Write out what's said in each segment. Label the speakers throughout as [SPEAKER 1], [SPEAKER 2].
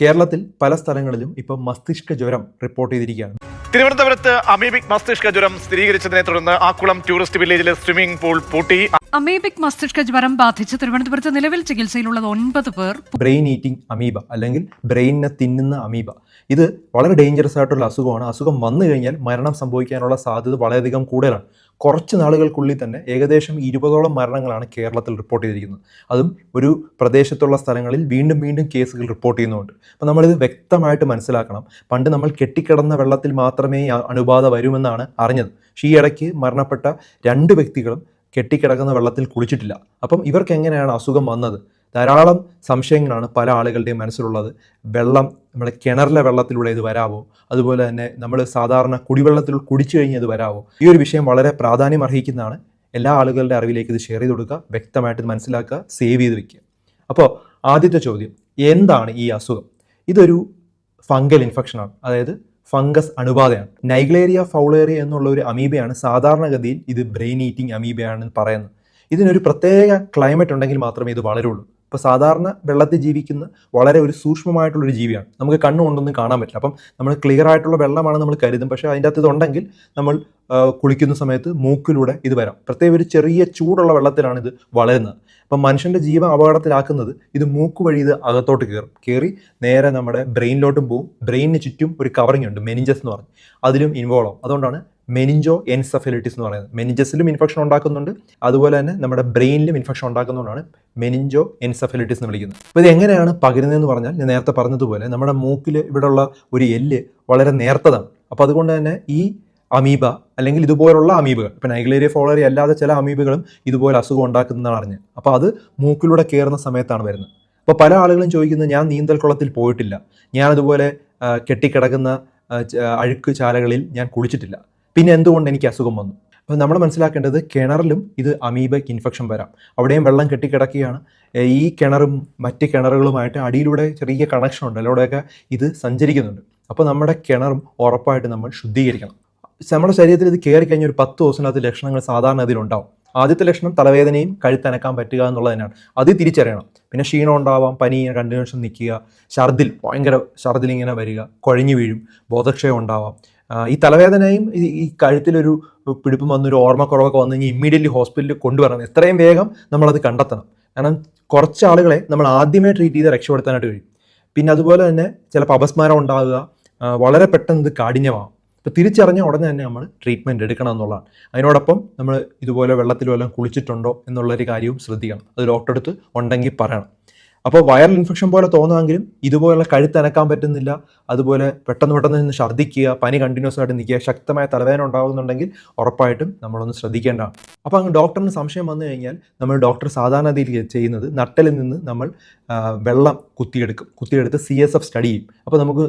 [SPEAKER 1] കേരളത്തിൽ പല സ്ഥലങ്ങളിലും ഇപ്പോൾ മസ്തിഷ്ക ജ്വരം റിപ്പോർട്ട് ചെയ്തിരിക്കുകയാണ്.
[SPEAKER 2] തിരുവനന്തപുരത്ത് അമീബിക് മസ്തിഷ്ക ജ്വരം സ്ഥിരീകരിച്ചതിനെ തുടർന്ന് ആക്കുളം ടൂറിസ്റ്റ് വില്ലേജിലെ സ്വിമ്മിംഗ് പൂൾ പൂട്ടി.
[SPEAKER 3] അമീബിക് മസ്തിഷ്ക ജ്വരം ബാധിച്ച് തിരുവനന്തപുരത്ത് നിലവിൽ ചികിത്സയിലുള്ളത് ഒൻപത് പേർ.
[SPEAKER 1] ബ്രെയിൻ ഈറ്റിംഗ് അമീബ അല്ലെങ്കിൽ ബ്രെയിനിനെ തിന്നുന്ന അമീബ. ഇത് വളരെ ഡേഞ്ചറസ് ആയിട്ടുള്ള അസുഖമാണ്. അസുഖം വന്നു കഴിഞ്ഞാൽ മരണം സംഭവിക്കാനുള്ള സാധ്യത വളരെയധികം കൂടുതലാണ്. കുറച്ച് നാളുകൾക്കുള്ളിൽ തന്നെ ഏകദേശം ഇരുപതോളം മരണങ്ങളാണ് കേരളത്തിൽ റിപ്പോർട്ട് ചെയ്തിരിക്കുന്നത്. അതും ഒരു പ്രദേശത്തുള്ള സ്ഥലങ്ങളിൽ വീണ്ടും വീണ്ടും കേസുകൾ റിപ്പോർട്ട് ചെയ്യുന്നുണ്ട്. അപ്പോൾ നമ്മളിത് വ്യക്തമായിട്ട് മനസ്സിലാക്കണം. പണ്ട് നമ്മൾ കെട്ടിക്കിടന്ന വെള്ളത്തിൽ മാത്രമേ അണുബാധ വരുമെന്നാണ് അറിഞ്ഞത്. പക്ഷേ ഈ ഇടയ്ക്ക് മരണപ്പെട്ട രണ്ട് വ്യക്തികളും കെട്ടിക്കിടക്കുന്ന വെള്ളത്തിൽ കുളിച്ചിട്ടില്ല. അപ്പം ഇവർക്ക് എങ്ങനെയാണ് അസുഖം വന്നത്? ധാരാളം സംശയങ്ങളാണ് പല ആളുകളുടെയും മനസ്സിലുള്ളത്. വെള്ളം നമ്മുടെ കിണറിലെ വെള്ളത്തിലൂടെ ഇത് വരാവോ? അതുപോലെ തന്നെ നമ്മൾ സാധാരണ കുടിവെള്ളത്തിൽ കുടിച്ചു കഴിഞ്ഞാൽ ഇത് വരാവോ? ഈ ഒരു വിഷയം വളരെ പ്രാധാന്യം അർഹിക്കുന്നതാണ്. എല്ലാ ആളുകളുടെ അറിവിലേക്ക് ഇത് ഷെയർ ചെയ്ത് കൊടുക്കുക വ്യക്തമായിട്ട് മനസ്സിലാക്കുക സേവ് ചെയ്ത് വെക്കുക. അപ്പോൾ ആദ്യത്തെ ചോദ്യം എന്താണ് ഈ അസുഖം? ഇതൊരു ഫംഗൽ ഇൻഫെക്ഷനാണ് അതായത് ഫംഗസ് അണുബാധയാണ്. നൈഗ്ലേറിയ ഫൗളേറിയ എന്നുള്ള ഒരു അമീബയാണ് സാധാരണഗതിയിൽ ഇത് ബ്രെയിൻ ഈറ്റിംഗ് അമീബയാണെന്ന് പറയുന്നത്. ഇതിനൊരു പ്രത്യേക ക്ലൈമറ്റ് ഉണ്ടെങ്കിൽ മാത്രമേ ഇത് വളരുള്ളൂ. ഇപ്പോൾ സാധാരണ വെള്ളത്തിൽ ജീവിക്കുന്ന വളരെ ഒരു സൂക്ഷ്മമായിട്ടുള്ളൊരു ജീവിയാണ്. നമുക്ക് കണ്ണുകൊണ്ടൊന്നും കാണാൻ പറ്റില്ല. അപ്പം നമ്മൾ ക്ലിയർ ആയിട്ടുള്ള വെള്ളമാണ് നമ്മൾ കരുതും. പക്ഷേ അതിന്റെ അകത്ത് ഇതുണ്ടെങ്കിൽ നമ്മൾ കുളിക്കുന്ന സമയത്ത് മൂക്കിലൂടെ ഇത് വരാം. പ്രത്യേക ഒരു ചെറിയ ചൂടുള്ള വെള്ളത്തിലാണ് ഇത് വളരുന്നത്. അപ്പം മനുഷ്യന്റെ ജീവൻ അപകടത്തിലാക്കുന്നത് ഇത് മൂക്ക് വഴി ഇത് അകത്തോട്ട് കയറും. കയറി നേരെ നമ്മുടെ ബ്രെയിനിലോട്ടും പോവും. ബ്രെയിനിന് ചുറ്റും ഒരു കവറിങ് ഉണ്ട്. മെനിഞ്ചസ് എന്ന് പറഞ്ഞു. അതിലും ഇൻവോൾവ് ആവും. അതുകൊണ്ടാണ് മെനിഞ്ചോ എൻസഫലിറ്റിസ് എന്ന് പറയുന്നത്. മെനിഞ്ചസിലും ഇൻഫെക്ഷൻ ഉണ്ടാക്കുന്നുണ്ട്. അതുപോലെ തന്നെ നമ്മുടെ ബ്രെയിനിലും ഇൻഫെക്ഷൻ ഉണ്ടാക്കുന്നതുകൊണ്ടാണ് മെനിഞ്ചോ എൻസഫലിറ്റിസ് എന്ന് വിളിക്കുന്നത്. അപ്പോൾ ഇത് എങ്ങനെയാണ് പകരുന്നതെന്ന് പറഞ്ഞാൽ ഞാൻ നേരത്തെ പറഞ്ഞതുപോലെ നമ്മുടെ മൂക്കിൽ ഇവിടെയുള്ള ഒരു എല്ല് വളരെ നേർത്തതാണ്. അപ്പോൾ അതുകൊണ്ട് തന്നെ ഈ അമീബ അല്ലെങ്കിൽ ഇതുപോലുള്ള അമീബകൾ ഇപ്പം നൈഗ്ലേരിയ ഫോളറി അല്ലാതെ ചില അമീബകളും ഇതുപോലെ അസുഖം ഉണ്ടാക്കുന്നതാണ് അറിഞ്ഞത്. അപ്പോൾ അത് മൂക്കിലൂടെ കയറുന്ന സമയത്താണ് വരുന്നത്. അപ്പോൾ പല ആളുകളും ചോദിക്കുന്നത് ഞാൻ നീന്തൽ കുളത്തിൽ പോയിട്ടില്ല. ഞാൻ അതുപോലെ കെട്ടിക്കിടക്കുന്ന അഴുക്ക് ചാലകളിൽ ഞാൻ കുളിച്ചിട്ടില്ല. പിന്നെ എന്തുകൊണ്ട് എനിക്ക് അസുഖം വന്നു? അപ്പോൾ നമ്മൾ മനസ്സിലാക്കേണ്ടത് കിണറിലും ഇത് അമീബയ്ക്ക് ഇൻഫെക്ഷൻ വരാം. അവിടെയും വെള്ളം കെട്ടിക്കിടക്കുകയാണ്. ഈ കിണറും മറ്റ് കിണറുകളുമായിട്ട് അടിയിലൂടെ ചെറിയ കണക്ഷൻ ഉണ്ട്. അതിലൂടെയൊക്കെ ഇത് സഞ്ചരിക്കുന്നുണ്ട്. അപ്പോൾ നമ്മുടെ കിണറും ഉറപ്പായിട്ട് നമ്മൾ ശുദ്ധീകരിക്കണം. നമ്മുടെ ശരീരത്തിൽ ഇത് കയറി കഴിഞ്ഞ ഒരു പത്ത് ദിവസത്തിനകത്ത് ലക്ഷണങ്ങൾ സാധാരണ ഇതിലുണ്ടാവും ആദ്യത്തെ ലക്ഷണം തലവേദനയും കഴുത്തനക്കാൻ പറ്റുക എന്നുള്ളത് തന്നെയാണ് അത് തിരിച്ചറിയണം. പിന്നെ ക്ഷീണം ഉണ്ടാവാം പനി കണ്ടിന്യൂഷൻ നിൽക്കുക ഛർദിൽ ഭയങ്കര ഛർദിൽ ഇങ്ങനെ വരിക കുഴഞ്ഞു വീഴും ബോധക്ഷയം ഉണ്ടാവാം ഈ തലവേദനയും ഈ കഴുത്തിലൊരു പിടിപ്പും വന്നൊരു ഓർമ്മക്കുറവൊക്കെ വന്നു കഴിഞ്ഞാൽ ഇമ്മീഡിയറ്റ്ലി ഹോസ്പിറ്റലിൽ കൊണ്ടുവരണം. എത്രയും വേഗം നമ്മളത് കണ്ടെത്തണം. കാരണം കുറച്ച് ആളുകളെ നമ്മൾ ആദ്യമേ ട്രീറ്റ് ചെയ്ത് രക്ഷപ്പെടുത്താനായിട്ട് കഴിയും. പിന്നെ അതുപോലെ തന്നെ ചിലപ്പോൾ അപസ്മാരം ഉണ്ടാകുക വളരെ പെട്ടെന്ന് ഇത് കാഠിന്യമാകും അപ്പോൾ തിരിച്ചറിഞ്ഞ ഉടനെ തന്നെ നമ്മൾ ട്രീറ്റ്മെന്റ് എടുക്കണം എന്നുള്ളതാണ്. അതിനോടൊപ്പം നമ്മൾ ഇതുപോലെ വെള്ളത്തിൽ വല്ലതും കുളിച്ചിട്ടുണ്ടോ എന്നുള്ളൊരു കാര്യവും ശ്രദ്ധിക്കണം. അത് ഡോക്ടറെ അടുത്ത് ഉണ്ടെങ്കിൽ പറയണം. അപ്പോൾ വൈറൽ ഇൻഫെക്ഷൻ പോലെ തോന്നുമെങ്കിലും ഇതുപോലെ കഴുത്തനക്കാൻ പറ്റുന്നില്ല അതുപോലെ പെട്ടെന്ന് പെട്ടെന്ന് നിന്ന് ഛർദ്ദിക്കുക പനി കണ്ടിന്യൂസ് ആയിട്ട് നിൽക്കുക ശക്തമായ തലവേദന ഉണ്ടാകുന്നുണ്ടെങ്കിൽ ഉറപ്പായിട്ടും നമ്മളൊന്ന് ശ്രദ്ധിക്കേണ്ടതാണ് അപ്പോൾ അങ്ങ് ഡോക്ടറിന് സംശയം വന്നു കഴിഞ്ഞാൽ നമ്മൾ ഡോക്ടർ സാധാരണ രീതിയിൽ ചെയ്യുന്നത് നട്ടലിൽ നിന്ന് നമ്മൾ വെള്ളം കുത്തിയെടുക്കും. കുത്തിയെടുത്ത് സി എസ് എഫ് സ്റ്റഡി ചെയ്യും. അപ്പോൾ നമുക്ക്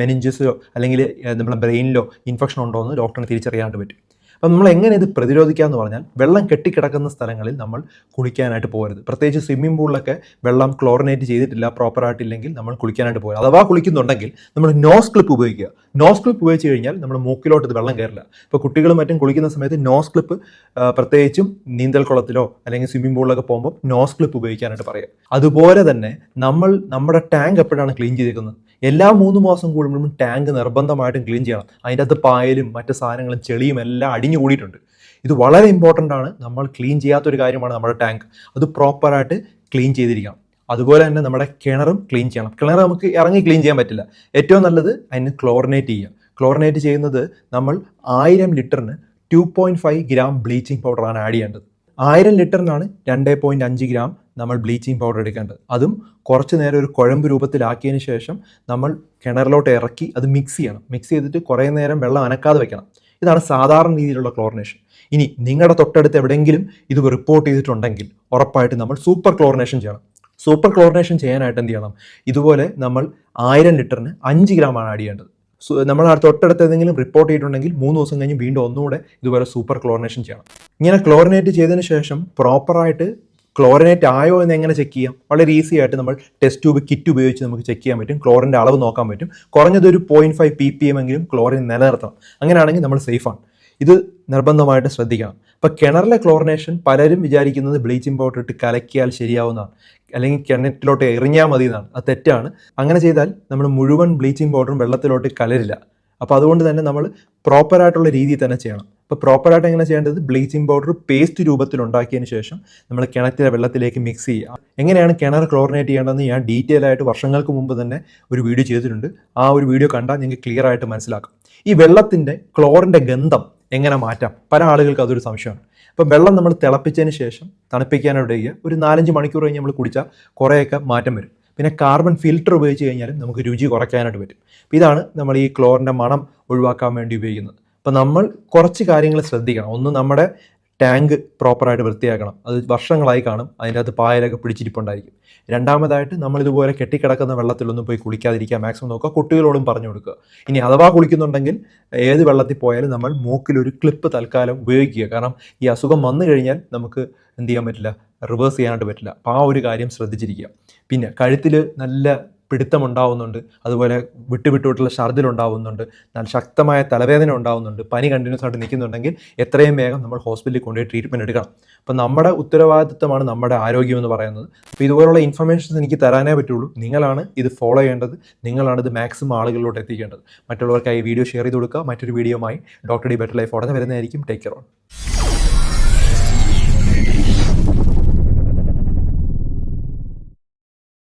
[SPEAKER 1] മെനിഞ്ചസോ അല്ലെങ്കിൽ നമ്മുടെ ബ്രെയിനിലോ ഇൻഫെക്ഷൻ ഉണ്ടോ എന്ന് ഡോക്ടറിന് തിരിച്ചറിയാണ്ട് പറ്റും. അപ്പം നമ്മൾ എങ്ങനെ ഇത് പ്രതിരോധിക്കുക എന്ന് പറഞ്ഞാൽ വെള്ളം കെട്ടിക്കിടക്കുന്ന സ്ഥലങ്ങളിൽ നമ്മൾ കുളിക്കാനായിട്ട് പോകരുത്. പ്രത്യേകിച്ച് സ്വിമ്മിംഗ് പൂളിലൊക്കെ വെള്ളം ക്ലോറിനേറ്റ് ചെയ്തിട്ടില്ല പ്രോപ്പറായിട്ടില്ലെങ്കിൽ നമ്മൾ കുളിക്കാനായിട്ട് പോകരുത്. അഥവാ കുളിക്കുന്നുണ്ടെങ്കിൽ നമ്മൾ നോസ് ക്ലിപ്പ് ഉപയോഗിക്കുക. നോസ് ക്ലിപ്പ് ഉപയോഗിച്ച് കഴിഞ്ഞാൽ നമ്മൾ മൂക്കിലോട്ട് ഇത് വെള്ളം കയറില്ല. ഇപ്പോൾ കുട്ടികളും മറ്റും കുളിക്കുന്ന സമയത്ത് നോസ് ക്ലിപ്പ് പ്രത്യേകിച്ചും നീന്തൽ കുളത്തിലോ അല്ലെങ്കിൽ സ്വിമ്മിംഗ് പൂളിലൊക്കെ പോകുമ്പോൾ നോസ് ക്ലിപ്പ് ഉപയോഗിക്കാനായിട്ട് പറയുക. അതുപോലെ തന്നെ നമ്മൾ നമ്മുടെ ടാങ്ക് എപ്പോഴാണ് ക്ലീൻ ചെയ്തിരിക്കുന്നത്? എല്ലാ മൂന്ന് മാസം കൂടുമ്പോഴും ടാങ്ക് നിർബന്ധമായിട്ടും ക്ലീൻ ചെയ്യണം. അതിന്റെ അകത്ത് പായലും മറ്റു സാധനങ്ങളും ചെളിയും എല്ലാം അടിഞ്ഞു കൂടിയിട്ടുണ്ട് ഇത് വളരെ ഇമ്പോർട്ടന്റ് ആണ്. നമ്മൾ ക്ലീൻ ചെയ്യാത്തൊരു കാര്യമാണ് നമ്മുടെ ടാങ്ക് അത് പ്രോപ്പറായിട്ട് ക്ലീൻ ചെയ്തിരിക്കണം. അതുപോലെ തന്നെ നമ്മുടെ കിണറും ക്ലീൻ ചെയ്യണം. കിണർ നമുക്ക് ഇറങ്ങി ക്ലീൻ ചെയ്യാൻ പറ്റില്ല. ഏറ്റവും നല്ലത് അതിന് ക്ലോറിനേറ്റ് ചെയ്യുക. ക്ലോറിനേറ്റ് ചെയ്യുന്നത് നമ്മൾ ആയിരം ലിറ്ററിന് two point five gram bleaching പൗഡറാണ് ആഡ് ചെയ്യേണ്ടത്. ആയിരം ലിറ്ററിനാണ് രണ്ട് പോയിന്റ് അഞ്ച് ഗ്രാം നമ്മൾ ബ്ലീച്ചിങ് പൗഡർ എടുക്കേണ്ടത്. അതും കുറച്ച് നേരം ഒരു കുഴമ്പ് രൂപത്തിലാക്കിയതിന് ശേഷം നമ്മൾ കിണറിലോട്ട് ഇറക്കി അത് മിക്സ് ചെയ്യണം. മിക്സ് ചെയ്തിട്ട് കുറേ നേരം വെള്ളം അനക്കാതെ വെക്കണം. ഇതാണ് സാധാരണ രീതിയിലുള്ള ക്ലോറിനേഷൻ ഇനി നിങ്ങളുടെ തൊട്ടടുത്ത് എവിടെയെങ്കിലും ഇത് റിപ്പോർട്ട് ചെയ്തിട്ടുണ്ടെങ്കിൽ ഉറപ്പായിട്ട് നമ്മൾ സൂപ്പർ ക്ലോറിനേഷൻ ചെയ്യണം. സൂപ്പർ ക്ലോറിനേഷൻ ചെയ്യാനായിട്ട് എന്ത് ചെയ്യണം? ഇതുപോലെ നമ്മൾ ആയിരം ലിറ്ററിന് അഞ്ച് ആണ് ആഡ് ചെയ്യേണ്ടത്. നമ്മൾ തൊട്ടടുത്ത് ഏതെങ്കിലും റിപ്പോർട്ട് ചെയ്തിട്ടുണ്ടെങ്കിൽ മൂന്ന് ദിവസം കഴിഞ്ഞ് വീണ്ടും ഒന്നുകൂടെ ഇതുപോലെ സൂപ്പർ ക്ലോറിനേഷൻ ചെയ്യണം. ഇങ്ങനെ ക്ലോറിനേറ്റ് ചെയ്തതിന് ശേഷം പ്രോപ്പറായിട്ട് ക്ലോറിനേറ്റ് ആയോ എന്ന് എങ്ങനെ ചെക്ക് ചെയ്യാം? വളരെ ഈസി ആയിട്ട് നമ്മൾ ടെസ്റ്റ് ട്യൂബ് കിറ്റ് ഉപയോഗിച്ച് നമുക്ക് ചെക്ക് ചെയ്യാൻ പറ്റും. ക്ലോറിന്റെ അളവ് നോക്കാൻ പറ്റും. കുറഞ്ഞത് ഒരു point five P P M എങ്കിലും ക്ലോറിൻ നിലനിർത്തണം. അങ്ങനെയാണെങ്കിൽ നമ്മൾ സേഫാണ് ഇത് നിർബന്ധമായിട്ട് ശ്രദ്ധിക്കണം. അപ്പോൾ കിണറിലെ ക്ലോറിനേഷൻ പലരും വിചാരിക്കുന്നത് ബ്ലീച്ചിങ് പൗഡർ ഇട്ട് കലക്കിയാൽ ശരിയാവുന്നതാണ്. അല്ലെങ്കിൽ കിണറ്റിലോട്ട് എറിഞ്ഞാൽ മതി എന്നാണ് അത് തെറ്റാണ്. അങ്ങനെ ചെയ്താൽ നമ്മൾ മുഴുവൻ ബ്ലീച്ചിങ് പൗഡറും വെള്ളത്തിലോട്ട് കലരില്ല. അപ്പോൾ അതുകൊണ്ട് തന്നെ നമ്മൾ പ്രോപ്പറായിട്ടുള്ള രീതിയിൽ തന്നെ ചെയ്യണം. അപ്പോൾ പ്രോപ്പറായിട്ട് എങ്ങനെ ചെയ്യേണ്ടത്? ബ്ലീച്ചിങ് പൗഡർ പേസ്റ്റ് രൂപത്തിൽ ഉണ്ടാക്കിയതിന് ശേഷം നമ്മൾ കിണറ്റിലെ വെള്ളത്തിലേക്ക് മിക്സ് ചെയ്യുക. എങ്ങനെയാണ് കിണർ ക്ലോറിനേറ്റ് ചെയ്യേണ്ടതെന്ന് ഞാൻ ഡീറ്റെയിൽ ആയിട്ട് വർഷങ്ങൾക്ക് മുമ്പ് തന്നെ ഒരു വീഡിയോ ചെയ്തിട്ടുണ്ട്. ആ ഒരു വീഡിയോ കണ്ടാൽ നിങ്ങൾക്ക് ക്ലിയർ ആയിട്ട് മനസ്സിലാക്കാം. ഈ വെള്ളത്തിന്റെ ക്ലോറിന്റെ ഗന്ധം എങ്ങനെ മാറ്റാം? പല ആളുകൾക്ക് അതൊരു സംശയമാണ്. അപ്പം വെള്ളം നമ്മൾ തിളപ്പിച്ചതിന് ശേഷം തണുപ്പിക്കാനായിട്ട് വയ്ക്കുക ഒരു നാലഞ്ച് മണിക്കൂർ കഴിഞ്ഞ് നമ്മൾ കുടിച്ചാൽ കുറേയൊക്കെ മാറ്റം വരും. പിന്നെ കാർബൺ ഫിൽറ്റർ ഉപയോഗിച്ച് കഴിഞ്ഞാലും നമുക്ക് രുചി കുറയ്ക്കാനായിട്ട് പറ്റും. ഇതാണ് നമ്മൾ ഈ ക്ലോറിന്റെ മണം ഒഴിവാക്കാൻ വേണ്ടി ഉപയോഗിക്കുന്നത്. അപ്പോൾ നമ്മൾ കുറച്ച് കാര്യങ്ങൾ ശ്രദ്ധിക്കണം. ഒന്ന് നമ്മുടെ ടാങ്ക് പ്രോപ്പറായിട്ട് വൃത്തിയാക്കണം. അത് വർഷങ്ങളായി കാണും. അതിന്റെ അകത്ത് പായലൊക്കെ പിടിച്ചിരിപ്പുണ്ടായിരിക്കും. രണ്ടാമതായിട്ട് നമ്മളിതുപോലെ കെട്ടിക്കിടക്കുന്ന വെള്ളത്തിലൊന്നും പോയി കുളിക്കാതിരിക്കുക. മാക്സിമം നോക്കുക. കുട്ടികളോടും പറഞ്ഞു കൊടുക്കുക. ഇനി അഥവാ കുളിക്കുന്നുണ്ടെങ്കിൽ ഏത് വെള്ളത്തിൽ പോയാലും നമ്മൾ മൂക്കിലൊരു ക്ലിപ്പ് തൽക്കാലം ഉപയോഗിക്കുക. കാരണം ഈ അസുഖം വന്നു കഴിഞ്ഞാൽ നമുക്ക് എന്ത് ചെയ്യാൻ പറ്റില്ല? റിവേഴ്സ് ചെയ്യാനായിട്ട് പറ്റില്ല. അപ്പോൾ ആ ഒരു കാര്യം ശ്രദ്ധിച്ചിരിക്കുക. പിന്നെ കഴുത്തിൽ നല്ല പിടുത്തമുണ്ടാവുന്നുണ്ട്. അതുപോലെ വിട്ടുവിട്ടുവിട്ടുള്ള ഉണ്ടാവുന്നുണ്ട് നല്ല ശക്തമായ തലവേദന ഉണ്ടാവുന്നുണ്ട്. പനി കണ്ടിന്യൂസ് ആയിട്ട് നിൽക്കുന്നുണ്ടെങ്കിൽ എത്രയും വേഗം നമ്മൾ ഹോസ്പിറ്റലിൽ കൊണ്ടുപോയി ട്രീറ്റ്മെന്റ് എടുക്കണം. അപ്പം നമ്മുടെ ഉത്തരവാദിത്വമാണ് നമ്മുടെ ആരോഗ്യം എന്ന് പറയുന്നത്. അപ്പോൾ ഇതുപോലുള്ള ഇൻഫർമേഷൻസ് എനിക്ക് തരാനേ പറ്റുള്ളൂ. നിങ്ങളാണ് ഇത് ഫോളോ ചെയ്യേണ്ടത്. നിങ്ങളാണ് ഇത് മാക്സിമം ആളുകളിലോട്ട് എത്തിക്കേണ്ടത്. മറ്റുള്ളവർക്കായി വീഡിയോ ഷെയർ ചെയ്ത് കൊടുക്കുക. മറ്റൊരു വീഡിയോമായി ഡോക്ടർ ഡി ബെറ്റർ ലൈഫ് ഉടനെ വരുന്നതായിരിക്കും. Take care on